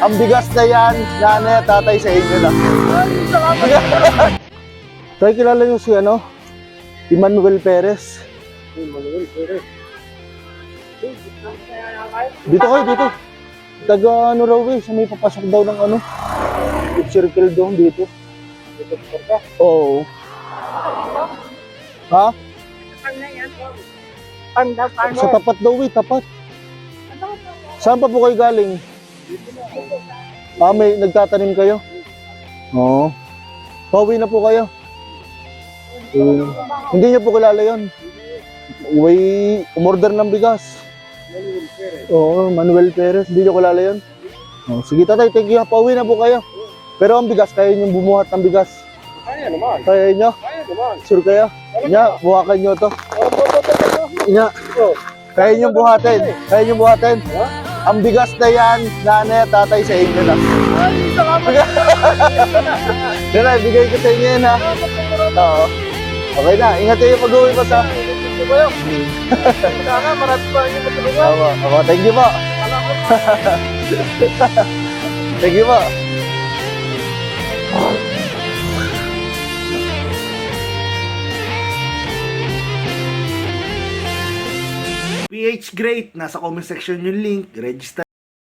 Ang bigas na yan, nanay at tatay sa inyo na. Tayo kilala niyo si ano? Emmanuel Perez. Dito kayo, dito. Taga ano raw eh, sa may papasok daw ng ano. Circle doon dito. Oo. Ha? Panda, Sa tapat daw eh, tapat. Saan pa po kayo galing? Ah, may nagtatanim kayo? Oo. Pauwi na po kayo? Na. Hindi niyo po kilala yon. Uwi, umorder ng bigas. Oo, Manuel Perez. Hindi niyo kilala yon? Oh, sige tatay, thank you. Pauwi na po kayo. Pero ang bigas, kaya niyo bumuhat ng bigas. Kaya naman. Kaya niyo? Kaya naman. Sure kayo? Nya, buhakan niyo to. Nya, kaya niyo buhatin. Kaya niyo buhatin. Ang bigas na yan, nanay at tatay sa inyo na. Ay, salamat. Yan na, bigay ko sa inyo yan ha. Oo. Okay na, ingat kayo pag-uwi pa sa... Sana marami pa yung matulungan. Ako, thank you po. thank you po. PH Great, nasa comment section yung link, register